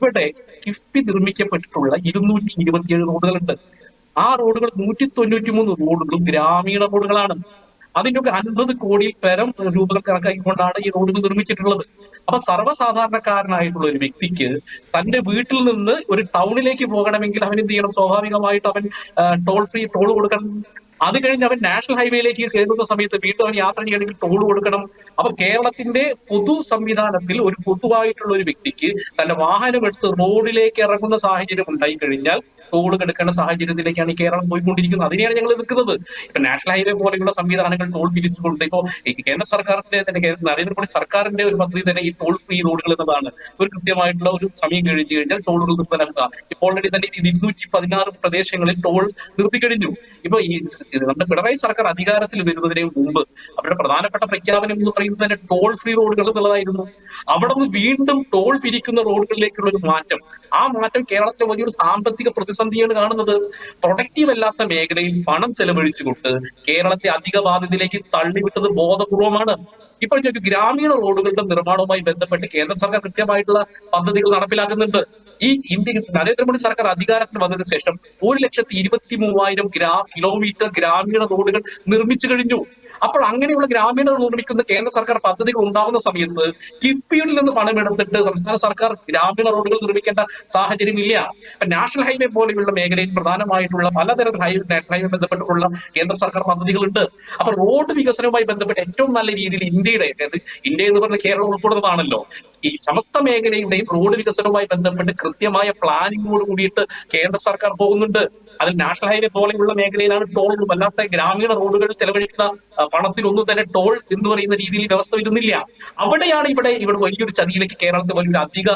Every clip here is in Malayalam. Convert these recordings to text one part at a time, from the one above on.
ഇവിടെ കിഫ്ബി നിർമ്മിക്കപ്പെട്ടിട്ടുള്ള ഇരുന്നൂറ്റി ഇരുപത്തിയേഴ് റോഡുകളുണ്ട്. ആ റോഡുകൾ നൂറ്റി തൊണ്ണൂറ്റി മൂന്ന് റോഡുകളും ഗ്രാമീണ റോഡുകളാണ്. അതിന്റെ ഒക്കെ അൻപത് കോടിയിൽ പരം രൂപകൾ കണക്കാക്കിക്കൊണ്ടാണ് ഈ റോഡുകൾ നിർമ്മിച്ചിട്ടുള്ളത്. അപ്പൊ സർവസാധാരണക്കാരനായിട്ടുള്ള ഒരു വ്യക്തിക്ക് തന്റെ വീട്ടിൽ നിന്ന് ഒരു ടൗണിലേക്ക് പോകണമെങ്കിൽ അവൻ എന്ത് ചെയ്യണം? സ്വാഭാവികമായിട്ട് അവൻ ടോൾ ഫ്രീ ടോൾ കൊടുക്കണം. അത് കഴിഞ്ഞ് അവൻ നാഷണൽ ഹൈവേയിലേക്ക് കയറുന്ന സമയത്ത് വീണ്ടും അവൻ യാത്ര ചെയ്യണമെങ്കിൽ ടോൾ കൊടുക്കണം. അപ്പൊ കേരളത്തിന്റെ പൊതു സംവിധാനത്തിൽ ഒരു പൊതുവായിട്ടുള്ള ഒരു വ്യക്തിക്ക് തന്റെ വാഹനം എടുത്ത് റോഡിലേക്ക് ഇറങ്ങുന്ന സാഹചര്യം ഉണ്ടായി കഴിഞ്ഞാൽ ടോൾ എടുക്കേണ്ട സാഹചര്യത്തിലേക്കാണ് ഈ കേരളം പോയിക്കൊണ്ടിരിക്കുന്നത്. അതിനെയാണ് ഞങ്ങൾ എതിർക്കുന്നത്. ഇപ്പൊ നാഷണൽ ഹൈവേ പോലെയുള്ള സംവിധാനങ്ങൾ ടോൾ പിരിച്ചുകൊണ്ട് ഇപ്പോ കേന്ദ്ര സർക്കാരിന്റെ തന്നെ നരേന്ദ്രമോദി സർക്കാരിന്റെ ഒരു പദ്ധതി തന്നെ ഈ ടോൾ ഫ്രീ റോഡുകൾ എന്നതാണ്. ഒരു കൃത്യമായിട്ടുള്ള ഒരു സമയം കഴിഞ്ഞു കഴിഞ്ഞാൽ ടോളുകൾ നിർത്തലാക്കുക. ഇപ്പോൾ ഓൾറെഡി തന്നെ ഇരുന്നൂറ്റി പതിനാറ് പ്രദേശങ്ങളിൽ ടോൾ നിർത്തി കഴിഞ്ഞു. ഇപ്പൊ ഈ നമ്മുടെ പിണറായി സർക്കാർ അധികാരത്തിൽ വരുന്നതിന് മുമ്പ് അവരുടെ പ്രധാനപ്പെട്ട പ്രഖ്യാപനം എന്ന് പറയുന്നത് തന്നെ ടോൾ ഫ്രീ റോഡുകൾ എന്നുള്ളതായിരുന്നു. അവിടെ നിന്ന് വീണ്ടും ടോൾ പിരിക്കുന്ന റോഡുകളിലേക്കുള്ള ഒരു മാറ്റം. ആ മാറ്റം കേരളത്തിലെ വലിയൊരു സാമ്പത്തിക പ്രതിസന്ധിയാണ് കാണുന്നത്. പ്രൊഡക്റ്റീവ് അല്ലാത്ത മേഖലയിൽ പണം ചെലവഴിച്ചുകൊണ്ട് കേരളത്തെ അധിക ബാധ്യതയിലേക്ക് തള്ളിവിട്ടത് ബോധപൂർവമാണ്. ഇപ്പോൾ ഗ്രാമീണ റോഡുകളുടെ നിർമ്മാണവുമായി ബന്ധപ്പെട്ട് കേന്ദ്ര സർക്കാർ കൃത്യമായിട്ടുള്ള പദ്ധതികൾ നടപ്പിലാക്കുന്നുണ്ട്. ഈ ഇന്ത്യ നരേന്ദ്രമോദി സർക്കാർ അധികാരത്തിൽ വന്നതിന് ശേഷം ഒരു ലക്ഷത്തി ഇരുപത്തി മൂവായിരം ഗ്രാ കിലോമീറ്റർ ഗ്രാമീണ റോഡുകൾ നിർമ്മിച്ചു കഴിഞ്ഞു. അപ്പോൾ അങ്ങനെയുള്ള ഗ്രാമീണർ നിർമ്മിക്കുന്ന കേന്ദ്ര സർക്കാർ പദ്ധതികൾ ഉണ്ടാകുന്ന സമയത്ത് കിഫ്ബിയിൽ നിന്ന് പണമെടുത്തിട്ട് സംസ്ഥാന സർക്കാർ ഗ്രാമീണ റോഡുകൾ നിർമ്മിക്കേണ്ട സാഹചര്യം ഇല്ല. അപ്പൊ നാഷണൽ ഹൈവേ പോലെയുള്ള മേഖലയിൽ പ്രധാനമായിട്ടുള്ള പലതരം ഹൈവേ നാഷണൽ ഹൈവേ ബന്ധപ്പെട്ടുള്ള കേന്ദ്ര സർക്കാർ പദ്ധതികളുണ്ട്. അപ്പൊ റോഡ് വികസനവുമായി ബന്ധപ്പെട്ട് ഏറ്റവും നല്ല രീതിയിൽ ഇന്ത്യയുടെ അതായത് ഇന്ത്യ എന്ന് പറഞ്ഞ കേരളം ഉൾപ്പെടുന്നതാണല്ലോ. ഈ സമസ്ത മേഖലയുടെയും റോഡ് വികസനവുമായി ബന്ധപ്പെട്ട് കൃത്യമായ പ്ലാനിങ്ങോട് കൂടിയിട്ട് കേന്ദ്ര സർക്കാർ പോകുന്നുണ്ട്. അതിൽ നാഷണൽ ഹൈവേ പോലെയുള്ള മേഖലയിലാണ് ടോൾ വല്ലാത്ത ഗ്രാമീണ റോഡുകൾ ചെലവഴിക്കുന്ന പണത്തിൽ പണത്തിലൊന്നും തന്നെ ടോൾ എന്ന് പറയുന്ന രീതിയിൽ വ്യവസ്ഥ വരുന്നില്ല. അവിടെയാണ് ഇവിടെ ഇവിടെ വലിയൊരു ചതിയിലേക്ക് കേരളത്തിൽ വലിയൊരു അധിക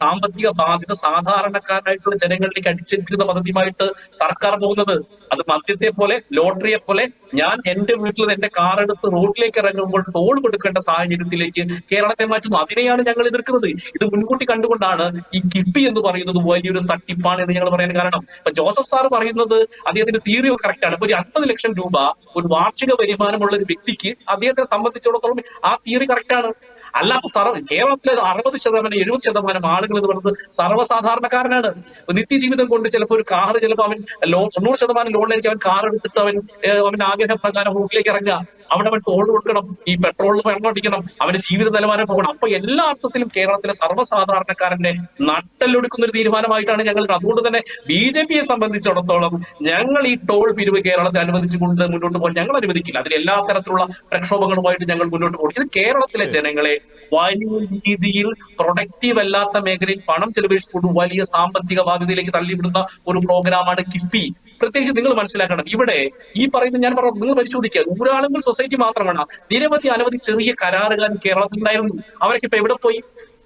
സാമ്പത്തിക ബാധ്യത സാധാരണക്കാരായിട്ടുള്ള ജനങ്ങളിലേക്ക് അടിച്ചേൽപ്പിക്കുന്ന പദ്ധതിയുമായിട്ട് സർക്കാർ പോകുന്നത്. അത് മദ്യത്തെ പോലെ ലോട്ടറിയെ പോലെ ഞാൻ എന്റെ വീട്ടിൽ എന്റെ കാർ എടുത്ത് റോഡിലേക്ക് ഇറങ്ങുമ്പോൾ ടോൾ കൊടുക്കേണ്ട സാഹചര്യത്തിലേക്ക് കേരളത്തെ മാറ്റുന്നു. അതിനെയാണ് ഞങ്ങൾ എതിർക്കുന്നത്. ഇത് മുൻകൂട്ടി കണ്ടുകൊണ്ടാണ് ഈ കിഫ്ബി എന്ന് പറയുന്നത് വലിയൊരു തട്ടിപ്പാണ് എന്ന് ഞങ്ങൾ പറയാൻ കാരണം. ഇപ്പൊ ജോസഫ് സാർ പറയുന്നത് അദ്ദേഹത്തിന്റെ തിയറി കറക്റ്റ് ആണ്. ഇപ്പൊ ഒരു അൻപത് ലക്ഷം രൂപ ഒരു വാർഷിക വരുമാനമുള്ള ഒരു വ്യക്തിക്ക് അദ്ദേഹത്തെ സംബന്ധിച്ചിടത്തോളം ആ തിയറി കറക്റ്റ് ആണ്. അല്ലാത്ത സർവ കേരളത്തിലെ അറുപത് ശതമാനം എഴുപത് ശതമാനം ആളുകൾ എന്ന് പറയുന്നത് സർവസാധാരണക്കാരനാണ്. നിത്യജീവിതം കൊണ്ട് ചിലപ്പോൾ ഒരു കാർ ചിലപ്പോൾ അവൻ ലോൺ തൊണ്ണൂറ് ശതമാനം ലോണിലേക്ക് അവൻ കാർ എടുത്തിട്ട് അവൻ അവൻ അവന്റെ ആഗ്രഹപ്രകാരം റൂട്ടിലേക്ക് ഇറങ്ങുക. അവിടെ അവൻ ടോൾ കൊടുക്കണം ഈ പെട്രോളിന് വെള്ളം അടിക്കണം അവന്റെ ജീവിത നിലവാരം പോകണം. അപ്പൊ എല്ലാ അർത്ഥത്തിലും കേരളത്തിലെ സർവസാധാരണക്കാരന്റെ നട്ടല്ലൊടുക്കുന്ന ഒരു തീരുമാനമായിട്ടാണ് ഞങ്ങൾ അതുകൊണ്ട് തന്നെ ബി ജെ പിയെ സംബന്ധിച്ചിടത്തോളം ഞങ്ങൾ ഈ ടോൾ പിരിവ് കേരളത്തെ അനുവദിച്ചുകൊണ്ട് മുന്നോട്ട് പോകാൻ ഞങ്ങൾ അനുവദിക്കില്ല. അതിൽ എല്ലാ തരത്തിലുള്ള പ്രക്ഷോഭങ്ങളുമായിട്ട് ഞങ്ങൾ മുന്നോട്ട് പോകും. ഇത് കേരളത്തിലെ ജനങ്ങളെ വലിയ രീതിയിൽ പ്രൊഡക്റ്റീവ് അല്ലാത്ത മേഖലയിൽ പണം ചെലവഴിച്ചുകൊണ്ട് വലിയ സാമ്പത്തിക ബാധ്യതയിലേക്ക് തള്ളിവിടുന്ന ഒരു പ്രോഗ്രാമാണ് കിഫ്ബി. പ്രത്യേകിച്ച് നിങ്ങൾ മനസ്സിലാക്കണം ഇവിടെ ഈ പറയുന്ന ഞാൻ പറഞ്ഞു നിങ്ങൾ പരിശോധിക്കുക ഊരാളുങ്കൽ സൊസൈറ്റി മാത്രമാണ് നിരവധി അനവധി ചെറിയ കരാറുകാർ കേരളത്തിലുണ്ടായിരുന്നു. അവരൊക്കെ ഇപ്പൊ എവിടെ പോയി?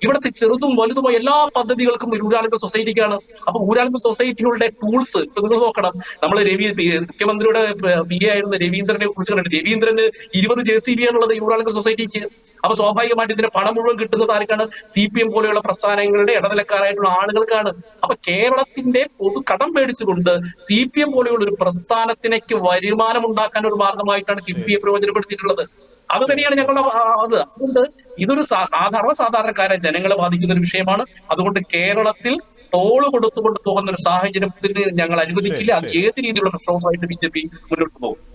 ഇവിടുത്തെ ചെറുതും വലുതുമായ എല്ലാ പദ്ധതികൾക്കും ഒരു ഊരാളുങ്കൽ സൊസൈറ്റിക്കാണ് അപ്പൊ ഊരാളുങ്കൽ സൊസൈറ്റികളുടെ ടൂൾസ് ഇപ്പൊ നിങ്ങൾ നോക്കണം. നമ്മൾ രവി മുഖ്യമന്ത്രിയുടെ പി ആയിരുന്ന രവീന്ദ്രനെ കുറിച്ച് കണ്ടിട്ട് രവീന്ദ്രന് ഇരുപത് ജെ സി ബി ആണുള്ളത് ഈ ഊരാളുങ്കൽ സൊസൈറ്റിക്ക് അപ്പൊ സ്വാഭാവികമായിട്ട് ഇതിന്റെ പണം മുഴുവൻ കിട്ടുന്നത് ആർക്കാണ്? സി പി എം പോലെയുള്ള പ്രസ്ഥാനങ്ങളുടെ ഇടനിലക്കാരായിട്ടുള്ള ആളുകൾക്കാണ്. അപ്പൊ കേരളത്തിന്റെ പൊതു കടം മേടിച്ചുകൊണ്ട് സി പി എം പോലെയുള്ള ഒരു പ്രസ്ഥാനത്തിനേക്ക് വരുമാനം ഉണ്ടാക്കാൻ ഒരു മാർഗമായിട്ടാണ് കിഫ്ബിയെ പ്രയോജനപ്പെടുത്തിയിട്ടുള്ളത്. അത് തന്നെയാണ് ഞങ്ങളുടെ അത്. അതുകൊണ്ട് ഇതൊരു സാധാരണ സാധാരണക്കാരെ ജനങ്ങളെ ബാധിക്കുന്ന ഒരു വിഷയമാണ്. അതുകൊണ്ട് കേരളത്തിൽ ടോൾ കൊടുത്തുകൊണ്ട് പോകുന്ന ഒരു സാഹചര്യത്തിന് ഞങ്ങൾ അനുവദിക്കില്ല. അത് ഏത് രീതിയിലുള്ള പ്രശ്നവുമായിട്ട് ബി ജെ പി മുന്നോട്ട് പോകും?